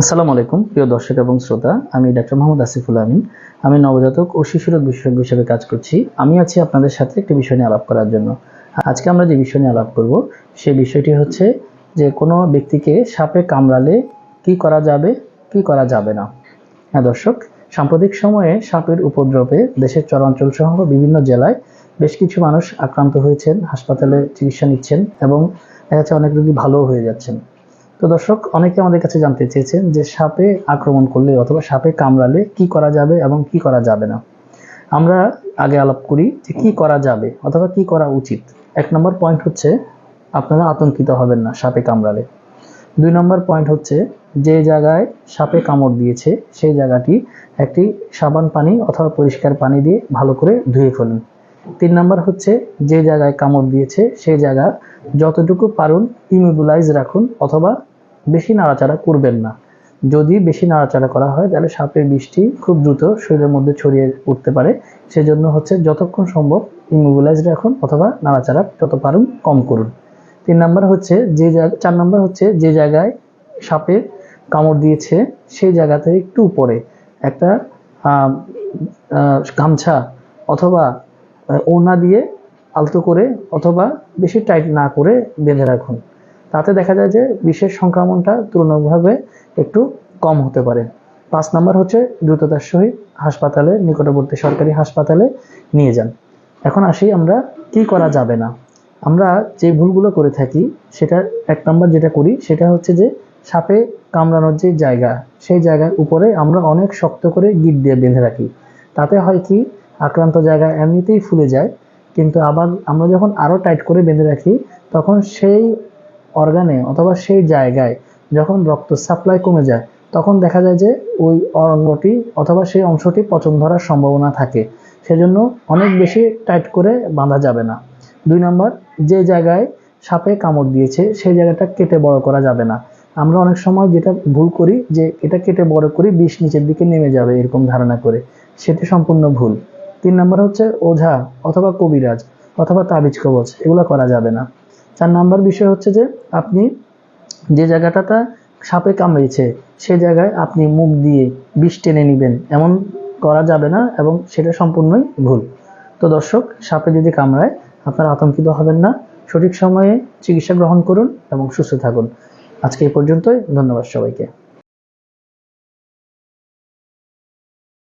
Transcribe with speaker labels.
Speaker 1: আসসালামু আলাইকুম, প্রিয় দর্শক এবং শ্রোতা। আমি ডাক্তার মোহাম্মদ আসিফুল আমিন। আমি নবজাতক ও শিশুরোগ বিশেষজ্ঞ হিসেবে কাজ করছি। আমি আছি আপনাদের সাথে একটি বিষয় নিয়ে আলাপ করার জন্য। আজকে আমরা যে বিষয় নিয়ে আলাপ করব, সেই বিষয়টি হচ্ছে যে কোনো ব্যক্তিকে সাপে কামড়ালে কি করা যাবে, কি করা যাবে না। হ্যাঁ দর্শক, সাম্প্রতিক সময়ে সাপের উপদ্রবে দেশের চরাঞ্চল সহ বিভিন্ন জেলায় বেশ কিছু মানুষ আক্রান্ত হয়েছেন, হাসপাতালে চিকিৎসা নিচ্ছেন এবং দেখা যাচ্ছে অনেক রোগী ভালোও হয়ে যাচ্ছেন। তো দর্শক, অনেকে আমাদের কাছে জানতে চেয়েছেন যে সাপে আক্রমণ করলে অথবা সাপে কামড়ালে কি করা যাবে এবং কি করা যাবে না। আমরা আগে আলাপ করি যে কি করা যাবে অথবা কি করা উচিত। এক নম্বর পয়েন্ট হচ্ছে, আপনারা আতঙ্কিত হবেন না সাপে কামড়ালে। দুই নম্বর পয়েন্ট হচ্ছে, যে জায়গায় সাপে কামড় দিয়েছে, সেই জায়গাটি একটি সাবান পানি অথবা পরিষ্কার পানি দিয়ে ভালো করে ধুয়ে ফেলুন। তিন নম্বর হচ্ছে, যে জায়গায় কামড় দিয়েছে, সেই জায়গা যতটুকু পারুন ইমিউলাইজ রাখুন অথবা বেশি নাড়াচাড়া করবেন না। যদি বেশি নাড়াচাড়া করা হয়, তাহলে সাপের বিষটি খুব দ্রুত শরীরের মধ্যে ছড়িয়ে উঠতে পারে। সেজন্য হচ্ছে যতক্ষণ সম্ভব ইমিউলাইজ রাখুন অথবা নাড়াচাড়া যত পারুন কম করুন। তিন নম্বর হচ্ছে যে জায়গা, চার নাম্বার হচ্ছে যে জায়গায় সাপে কামড় দিয়েছে, সেই জায়গাতে একটু উপরে একটা গামছা অথবা ওড়না দিয়ে আলতো করে অথবা বেশি টাইট না করে বেঁধে রাখুন। তাতে দেখা যায় যে বিশেষ সংক্রমণটা তুলনামূলকভাবে একটু কম হতে পারে। পাঁচ নম্বর হচ্ছে দ্রুততার সহিত হাসপাতালে, নিকটবর্তী সরকারি হাসপাতালে নিয়ে যান। এখন আসি আমরা কি করা যাবে না। আমরা যে ভুলগুলো করে থাকি সেটা এক নম্বর যেটা করি, সেটা হচ্ছে যে সাপে কামড়ানোর যে জায়গা, সেই জায়গার উপরে আমরা অনেক শক্ত করে গিট দিয়ে বেঁধে রাখি। তাতে হয় কি, আক্রান্ত জায়গা এমনিতেই ফুলে যায়, কিন্তু আবার আমরা যখন আরও টাইট করে বেঁধে রাখি, তখন সেই অর্গানে অথবা সেই জায়গায় যখন রক্ত সাপ্লাই কমে যায়, তখন দেখা যায় যে ওই অঙ্গটি অথবা সেই অংশটি পচন ধরার সম্ভাবনা থাকে। সেজন্য অনেক বেশি টাইট করে বাঁধা যাবে না। দুই নম্বর, যে জায়গায় সাপে কামড় দিয়েছে, সেই জায়গাটা কেটে বড় করা যাবে না। আমরা অনেক সময় যেটা ভুল করি, যে এটা কেটে বড় করি, বিষ নিচের দিকে নেমে যাবে এরকম ধারণা করে। সেটি সম্পূর্ণ ভুল। তিন নম্বর হচ্ছে ওঝা অথবা কবিরাজ অথবা তাবিজ কবচ, এগুলো করা যাবে না। চার নাম্বার বিষয় হচ্ছে যে আপনি যে জায়গাটাতে সাপে কামড়েছে, সে জায়গায় আপনি মুখ দিয়ে বিষ টেনে নেবেন। এমন করা যাবে না এবং সেটা সম্পূর্ণই ভুল। তো দর্শক, সাপে যদি কামড়ায়, আপনারা আতঙ্কিত হবেন না। সঠিক সময়ে চিকিৎসা গ্রহণ করুন এবং সুস্থ থাকুন। আজকে এই পর্যন্তই। ধন্যবাদ সবাইকে।